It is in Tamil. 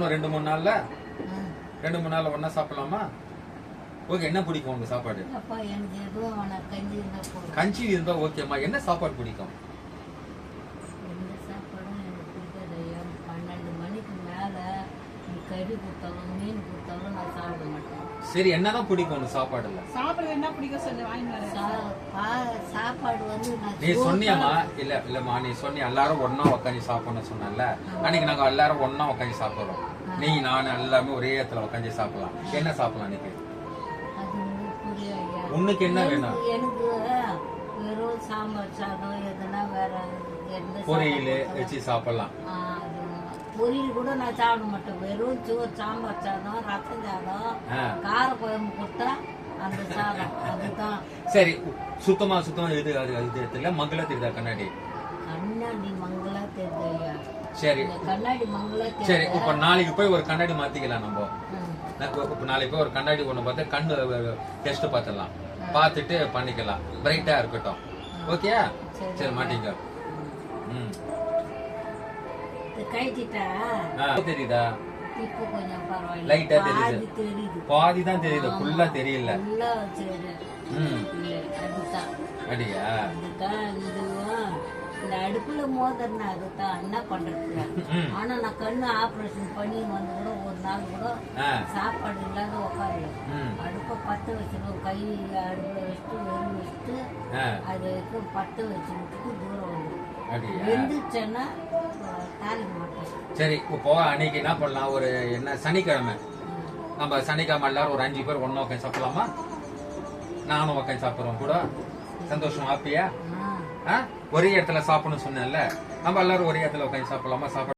இன்னும் ரெண்டு மூணு நாள்ல. ரெண்டு மூணு நாள்ல ஒண்ணா சாப்பிடலாமா? ஓகே என்ன பிடிக்கும் உங்க சாப்பாடு? கஞ்சி இருந்தா போதும். கஞ்சி இருந்தா ஓகேம்மா என்ன சாப்பாடு பிடிக்கும்? சரி என்னதான் பிடிக்கும் உனக்கு சாப்பாடுல? சாப்பிட என்ன பிடிக்கும் சொல்லு சாப்பாடு வந்து நீ சொன்னியம்மா. இல்ல இல்லம்மா. நீ சொன்னி எல்லாரும் ஒண்ணா உட்காந்து சாப்பிடணும்னு சொன்னல அன்னைக்கு நாங்க எல்லாரும் ஒண்ணா உட்காந்து சாப்பிடுறோம். நீ நான் எல்லாமே ஒரே இடத்துல உட்காந்து சாப்பிடலாம். என்ன சாப்பிடலாம் ஐயா. உனக்கு என்ன வேணும்? எனக்கு- வெறும் சாம்பார் சாதம் எதுனா வேற பொரியல் வச்சு சாப்பிடலாம். பொரியல் கூட நான் சாப்பிட மாட்டேன். வெறும் சோறு சாம்பார் சாதம் ரசம் சாதம். கார குழம்பு கொடுத்தா அந்த சாதம். அதுதான். சரி சுத்தமா சுத்தமா இது அது இது தெரியல மங்கள தெரியுதா கண்ணாடி. கண்ணாடி மங்களா சரி. கண்ணாடி மங்களா சரி இப்ப நாளைக்கு போய் ஒரு கண்ணாடி மாத்திக்கலாம் நம்ம. இப்ப- நாளைக்கு போய் ஒரு கண்ணாடி ஒண்ணு பார்த்து கண்ணு டெஸ்ட் பார்த்துடலாம். பார்த்துட்டு பண்ணிக்கலாம். பிரைட்டா இருக்கட்டும். ஓகே சரி. மாட்டீங்க ம். தெரியுதா? லைட்டா தெரியுது. பாதி தான் தெரியுது. ஃபுல்லா தெரியல. ம். அடியா இந்த அடுப்புல மோதறனா அதுதான் என்ன பண்றது. ஆனா நான் கண்ணு ஆபரேஷன் பண்ணி வந்து கூட ஒரு நாள் கூட சாப்பாடு இல்லாத உட்காரல. ம். அடுப்பை பத்த வச்சிருவோம். கை அடுப்புல வச்சுட்டு வெறும் வச்சுட்டு அது வரைக்கும் பத்த வச்சு விட்டுட்டு தூரம் வெந்துச்சேன்னா தாளிக்க மாட்டேன். சரி இப்போ அன்னைக்கு என்ன பண்ணலாம்? ஒரு என்ன சனிக்கிழமை. நம்ம சனிக்கிழமை எல்லாரும் ஒரு அஞ்சு பேர் ஒண்ணா உட்காந்து சாப்பிடலாமா? நானும் உட்காந்து சாப்பிடுறோம் கூட. சந்தோஷம் ஹாப்பியா? ஒரே இடத்துல சாப்பிடணும்னு சொன்னேன்ல. நம்ம எல்லாரும் ஒரே இடத்துல உட்காந்து சாப்பிடலாமா? சாப்பிட